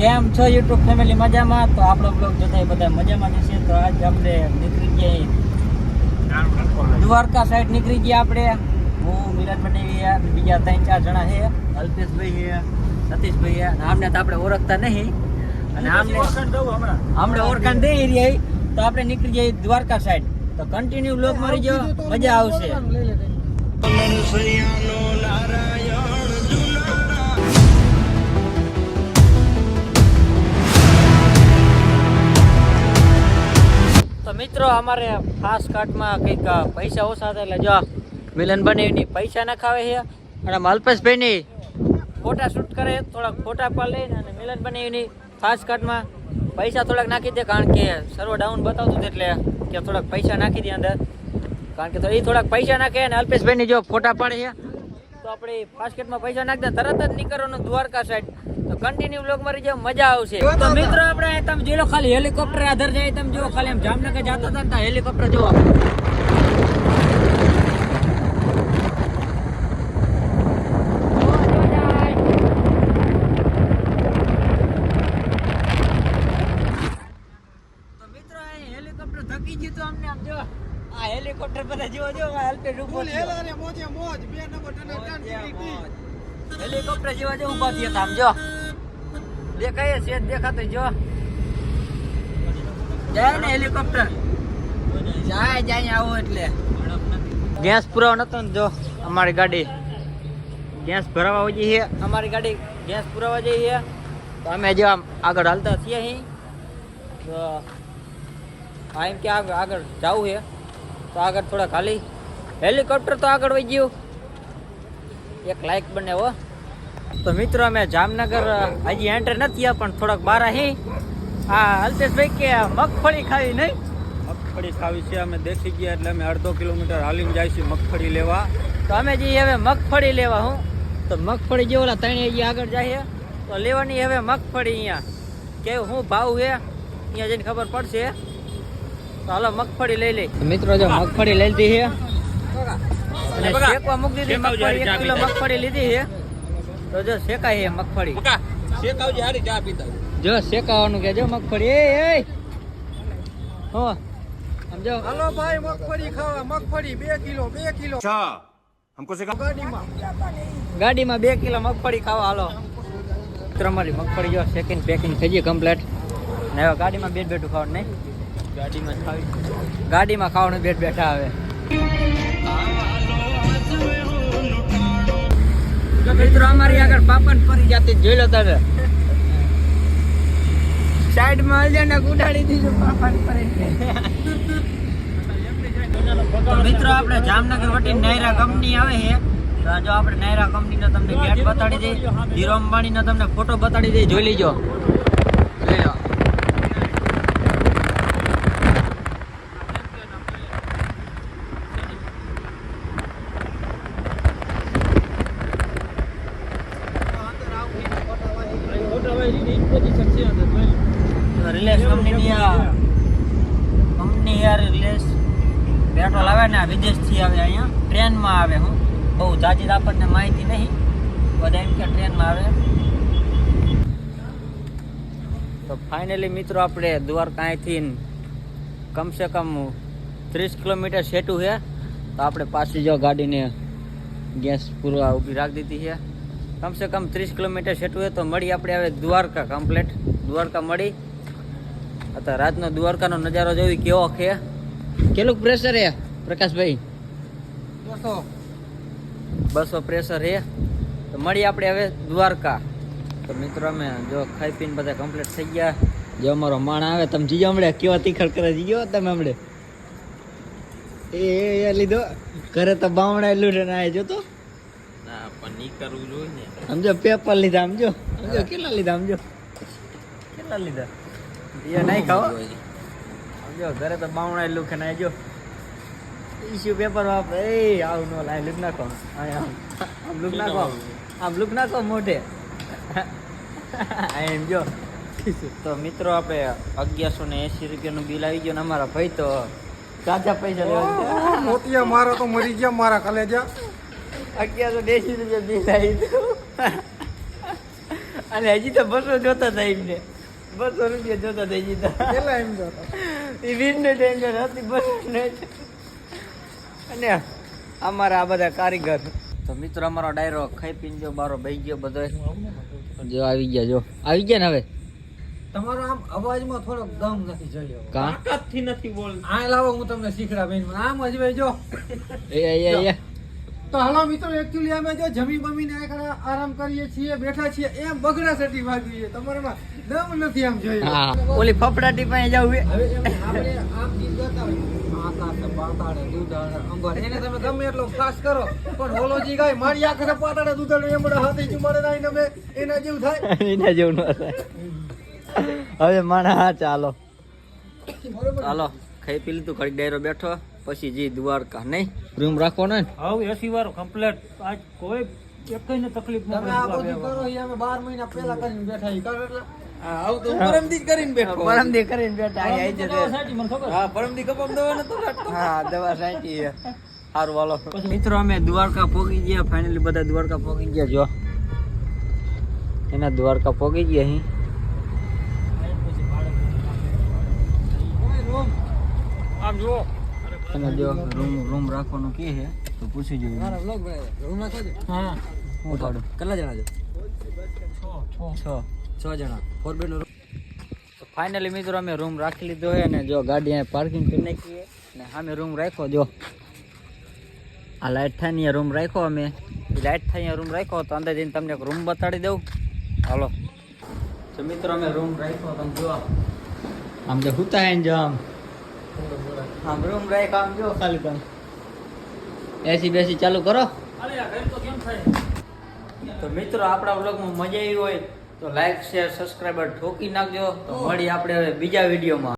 કેમ છો YouTube family મજામાં? તો આપણો બ્લોગ જોતા બધા મજામાં જશે છે તો આજ આપણે નીકળી ગયા દ્વારકા સાઈડ નીકળી ગયા આપણે. હું મિરાજ પટેલ અને બીજા ત્રણ ચાર જણા છે અલ્પેશભાઈ છે સતીશભાઈ છે આમને તો આપણે ઓળખતા નહીં. અને આમને આમને ઓળખાણ દઈ રહી તો આપણે નીકળી જઈએ દ્વારકા સાઈડ તો કન્ટિન્યુ બ્લોગ મારી જો. મજા આવશે. અમારે ફાસ્ટ કાર્ટમાં કંઈક પૈસા ઓછા હતા એટલે જો વિલન બનેવીની પૈસા નખાવે ખાવે છે. અને માલપેશભાઈની ફોટા શૂટ કરે, થોડાક ફોટા પણ લઈને અને મિલન બનેવીની ફાસ્ટ કાર્ટમાં પૈસા થોડાક નાખી દે, કારણ કે સર્વ ડાઉન બતાવતું એટલે કે થોડાક પૈસા નાખી દે અંદર. કારણ કે એ થોડાક પૈસા નાખે અને અલ્પેશભાઈની જો ફોટા પાડે છે, તો આપણે ફાસ્ટ કાર્ટમાં પૈસા નાખી દે, તરત જ નીકળવાનું દ્વારકા સાઈડ તો કન્ટિન્યુ બ્લોગ મારી જો મજા આવશે. તો મિત્રો આપણે તમે જોઈ લો ખાલી હેલિકોપ્ટર આધાર જાય તમે જો ખાલી એમ જામનગર જતા હતા ને હેલિકોપ્ટર જોવા. તો મિત્રો આ હેલિકોપ્ટર અમને આમ જો આ હેલિકોપ્ટર બધા જો જો આ અલ્પેશ ઊભો થયો. હેલિકોપ્ટર જેવા જો ઊભા થયા હતા આમ જો દેખાય છે દેખાતો જો. જાય ને હેલિકોપ્ટર જાય જાય, આવો એટલે. ગેસ પુરાવો નતો ને જો, અમારી ગાડી. ગેસ ભરાવા વજી છે, અમારી ગાડી ગેસ પુરાવા જઈ છે. તો અમે જો આગળ હાલતા છીએ અહીં. તો આ એમ કે આગળ આગળ જવું છે. તો આગળ થોડા ખાલી. હેલિકોપ્ટર તો આગળ વહી ગયું. એક લાઈક બને હો. તો મિત્રો અમે જામનગર હજી એન્ટર નથી આ પણ થોડાક બહાર હી આ અલ્પેશભાઈ કે મગફળી ખાવી નહીં? મગફળી ખાવી છે અમે દેખી ગયા એટલે અમે અડધો કિલોમીટર હાલીને જાય છે મગફળી લેવા. તો અમે જઈએ હવે મગફળી લેવા હું તો મગફળી જે ઓલા ત્રણે હજી આગળ જાય તો લેવાની હવે મગફળી અહીંયા. કે શું ભાવ છે અહીંયા જઈને ખબર પડશે. તો હાલો મગફળી લઈ લઈ. મિત્રો જો મગફળી લઈ લીધી છે. અને શેકવા મૂકી દીધી મગફળી એક કિલો મગફળી લીધી છે. તો જો શેકાય એ મગફળી. શેકાવજે હારી ચા પીતા જો શેકાવાનું કેજો મગફળી. એ એ. હો સમજો. હાલો ભાઈ મગફળી ખાવા મગફળી 2 કિલો 2 કિલો. અચ્છા हमको से ગાડીમાં. ગાડીમાં 2 કિલો મગફળી ખાવા હાલો. તમારી મગફળી જો સેકન્ડ પેકિંગ થઈ ગઈ કમ્પ્લીટ ને હવે ગાડીમાં બેઠ બેઠું ખાવાનું નહીં. ગાડીમાં ખાવી. ગાડીમાં ખાવાનું બેઠ બેઠા આવે મિત્રો અમારી આગળ પાપન ફરી જાતે જોઈ લો તમે. સાઈડમાં અલજાને ઉડાડી દીધું પાપન ફરી. મિત્રો આપણે જામનગર વટી નાયરા કંપની આવે છે. તો જો આપણે નાયરા કંપનીનો તમને ગેટ બતાડી દઈએ ધીરો અંબાણીનો તમને ફોટો બતાડી દઈએ જોઈ લીજો જોઈ લો રિલેસ કંપનીની આ કંપની યાર રિલેસ પેટ્રોલ આવે ને વિદેશથી આવે અહીંયા. ટ્રેનમાં આવે હું. બહુ જાજી આપણને માહિતી નહીં. બધા એમ કે ટ્રેનમાં આવે. તો ફાઇનલી મિત્રો આપણે દ્વારકા અહીંથી કમસે કમ ત્રીસ કિલોમીટર સેટું છે તો આપણે પાછી જો ગાડીને ગેસ પૂરવા ઊભી રાખી દીધી છે કમસે કમ ત્રીસ કિલોમીટર સેટું છે તો મળી આપણે હવે દ્વારકા કમ્પ્લેટ. દ્વારકા મળી. અત્યારે રાતનો દ્વારકાનો નજારો જોઈ કેવો છે? કેટલું પ્રેશર છે પ્રકાશભાઈ? બસો. બસો પ્રેશર છે તો મળી આપણે હવે દ્વારકા. તો મિત્રો અમે જો ખાઈ પીને બધા કમ્પ્લીટ થઈ ગયા. જો અમારો માણ આવે તમે જીજો હમણે. કેવા તીખડ કરે જીજો તમે હમણે. એ એ, એ લીધો. ઘરે તો બામણા લૂટે છે ના જોતો. ના પણ નહીં કરવું જોઈએ ને. સમજો પેપર લીધા સમજો સમજો કેટલા લીધા સમજો કેટલા લીધા? એ નહીં ખાઓ જો ઘરે તો બાવણા એટલું કે ના જો ઇશ્યુ પેપર વાપ એ આવું નો લાઈ લુક નાખો. આમ. આમ લુક નાખો. આમ લુક નાખો મોઢે. એમ જો. તો મિત્રો આપણે અગિયારસો ને એસી રૂપિયાનું બિલ આવી ગયું ને અમારા ભાઈ તો તાજા પૈસા લેવા મોતિયા મારા તો મરી ગયા મારા કલેજા અગિયારસો એસી રૂપિયા બિલ આવી ગયું. અને હજી તો બસો જોતા હતા એમને. બસો રૂપિયા જોતા થઈ જતા પેલા એમ તો એ વીરને ટેન્શન હતી બસો ને અને અમારા આ બધા કારીગર. તો મિત્રો અમારો ડાયરો ખાઈ પીને જો બારો બેસી ગયો બધો જો આવી ગયા જો. આવી ગયા ને હવે? તમારો આમ અવાજમાં થોડોક દમ નથી જોયો કા? તાકાતથી નથી બોલ આ લાવો હું તમને શીખડા બેન આમ જ ભાઈ જો. એ એ એ. તો હાલો મિત્રો એકચ્યુઅલી અમે જો જમી બમીને આરામ કરીએ છીએ બેઠા છીએ એમ બગડા સટી વાગીએ તમારામાં દમ નથી આમ જોઈએ ઓલી ફફડાટી પાસે જવું હવે આપણે આમ ગીત ગાતા હોય. પાતાળે દૂધાળે અંબર. એને તમે ગમે એટલો ખાસ કરો પણ હોલોજી ગાય મારી આખરે પાતાળે દૂધાળે એમડા હાથી ચુમાડે નાઈને અમે એના જેવું થાય. એના જેવું ન થાય. હવે માણા હા ચાલો. ચાલો ખાઈ પી લીધું ઘડી ડાયરો બેઠો. પછી જે દ્વારકા નહીં? રૂમ રાખો ને? હવે એસી વાર કમ્પ્લેટ આજ કોઈ એકઈને તકલીફ ન તમે આ બધું કરો એ અમે 12 મહિના પહેલા કરીને બેઠા ઈ કરો એટલે. આવું તો પરમદી કરીને બેઠો પરમદી કરીને બેઠા અહીંયા આવી જશે મને ખબર હા પરમદી કપમ દવા નતો કાઢતો હા દવા સાચી છે. સારું વાલો મિત્રો અમે દ્વારકા પોગી ગયા. ફાઇનલી બધા દ્વારકા પોગી ગયા જો. એના દ્વારકા પોગી ગયા અહીં. આમ જુઓ અને જો રૂમ રૂમ રાખવાનું કે છે તો પૂછી જોઈએ મારા બ્લોગ ભાઈ રૂમ રાખો છો હા. હું પાડું કેટલા જણા છો? છ છ. જણા. ફોર બેડ નો તો ફાઇનલી મિત્રો અમે રૂમ રાખી લીધો છે અને જો ગાડી અહીંયા પાર્કિંગ કરી નાખી અને સામે રૂમ રાખ્યો જો. આ લાઇટ થાય ને રૂમ રાખ્યો અમે. લાઇટ થાય રૂમ રાખ્યો તો અંદર જઈને તમને એક રૂમ બતાડી દઉં. હાલો. તો મિત્રો અમે રૂમ રાખ્યો તમે જો આમ તો હુતા જો આમ. રૂમ રાખ્યો આમ જો. ખાલી કામ એસી બેસી ચાલુ કરો. અરે આ ઘર તો કેમ થાય? તો મિત્રો આપણા વ્લોગમાં મજા આવી હોય તો લાઈક શેર સબસ્ક્રાઈબર ઠોકી નાખજો. તો મળી આપણે હવે બીજા વિડીયોમાં.